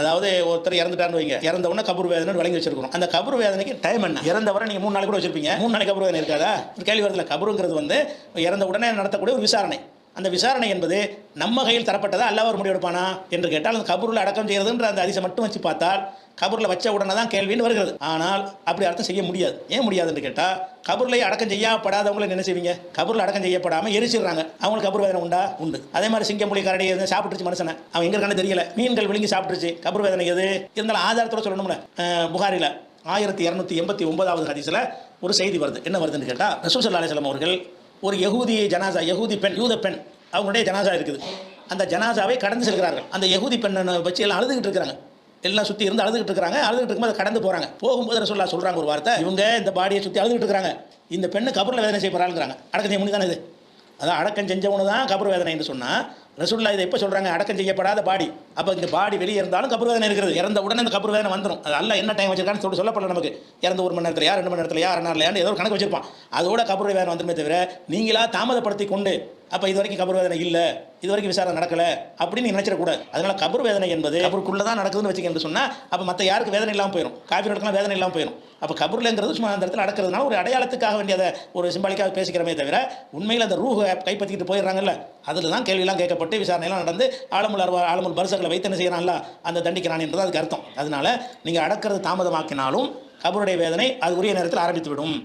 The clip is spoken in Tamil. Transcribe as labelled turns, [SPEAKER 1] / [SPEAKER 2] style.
[SPEAKER 1] அதாவது ஒருத்தர் இறந்துட்டான்னு வைங்க. இறந்த உடனே கபூர் வேதனை வழங்கி வச்சிருக்கணும். அந்த கபூர் வேதனைக்கு டைம் என்ன? இறந்தவரை நீங்கள் மூணு நாள் கூட வச்சிருப்பீங்க. மூணு நாளைக்கு கபூர் வேதனை இருக்காதா? கேள்வி வருதுல கபருங்கிறது வந்து இறந்த உடனே நடத்தக்கூடிய ஒரு விசாரணை. அந்த விசாரணை என்பது நம்ம கையில் தரப்பட்டதா? அல்ல முடிவெடுப்பானா என்று கேட்டால் அந்த கபூரில் அடக்கம் செய்கிறதுன்ற அந்த அதிசை மட்டும் வச்சு பார்த்தால் கபூரில் வச்ச உடனே தான் கேள்வின்னு வருகிறது. ஆனால் அப்படி அர்த்தம் செய்ய முடியாது. ஏன் முடியாதுன்னு கேட்டால் கபூரில் அடக்கம் செய்யப்படாதவங்களை என்ன செய்வீங்க? கபூரில் அடக்கம் செய்யப்படாமல் எரிச்சிடுறாங்க. அவங்களுக்கு கபூர் வேதனை உண்டா? உண்டு. அதே மாதிரி சிங்கம் புலி கரடி எதுவும் சாப்பிட்டுருச்சு மனுஷனை. அவன் எங்க இருக்கானே தெரியல. மீன்கள் விழுங்கி சாப்பிட்டுருச்சு. கபூர் வேதனை எது? இருந்தாலும் ஆதாரத்தோட சொல்லணும்ல. புகாரில் புகாரில ஆயிரத்தி இரநூத்தி எண்பத்தி ஒன்பதாவது ஹதீஸில் ஒரு செய்தி வருது. என்ன வருதுன்னு கேட்டால் ரசூல் அலிஸ்லாம் அவர்கள் ஒரு யகுதி ஜனாசா யகுதி பெண் யூத பெண் அவங்களுடைய ஜனாசா இருக்குது. அந்த ஜனாசாவை கடந்து செல்கிறார்கள். அந்த யகுதி பெண்ணை வச்சு எல்லாம் அழுதுகிட்டு இருக்கிறாங்க. எல்லாம் சுற்றி இருந்து அழுதுகிட்டு இருக்கிறாங்க. அழுதுகிட்டு இருக்கும்போது கடந்து போகிறாங்க போகும்போது ரசோல்லா சொல்கிறாங்க ஒரு வார்த்தை. இவங்க இந்த பாடியை சுற்றி அழுதுகிட்டு இருக்கிறாங்க. இந்த பெண்ணு கபரில் வேதனை செய்ய போகிறாங்கிறாங்க அடக்கம் செய்ய முடியுதானே இது? அதான் அடக்கம் செஞ்சவனு தான் கபர் வேதனை என்று சொன்னால் ரசூல்லா இதை எப்போ சொல்கிறாங்க அடக்கம் செய்யப்படாத பாடி. அப்போ இந்த பாடி வெளியே இருந்தாலும் கபர் வேதனை இருக்கிறது இறந்த உடனே இந்த கபர் வேதனை வந்துடும் அது அல்ல என்ன டைம் வச்சிருக்கான்னு சொல்லி சொல்லப்படல நமக்கு. இறந்த ஒரு மணி நேரத்தில் யார் ரெண்டு மணி நேரத்தில் யார் நேரத்தில் ஏதோ ஒரு கணக்கு வச்சிருப்பான். அதோட கபர் வேதனை வந்துமே தவிர நீங்களா தாமதப்படுத்தி கொண்டு அப்போ இது வரைக்கும் கபர் வேதனை இல்லை இது வரைக்கும் விசாரணை நடக்கலை அப்படின்னு நீ நினைச்சிடக்கூடாது அதனால கபர் வேதனை என்பது கபருக்குள்ளே தான் நடக்குதுன்னு வச்சுக்கன்னு சொன்னால் அப்போ மற்ற யாருக்கு வேதனை இல்லாமல் போயிடும் காப்பீடுக்கெல்லாம் வேதனை இல்லாமல் போயிடும் அப்போ கபூர்லங்கிறது சும்மா அந்த இடத்துல அடக்கிறதுனால ஒரு அடையாளத்துக்காக வேண்டியதை ஒரு சிம்பாலிக்காக பேசிக்கிறமே தவிர உண்மையில் அந்த ரூஹை கைப்பற்றிக்கிட்டு போயிடுறாங்கல்ல அதில் தான் கேள்வியெல்லாம் கேட்கப்பட்டு விசாரணையெல்லாம் நடந்து ஆலமுல் அருவா ஆலமுல் பரிசுகளை வைத்து என்ன செய்கிறான்ல அந்த தண்டிக்கிறான் என்றது அதுக்கு அர்த்தம். அதனால் நீங்கள் அடக்கிறது தாமதமாக்கினாலும் கபருடைய வேதனை அது உரிய நேரத்தில் ஆரம்பித்து விடும்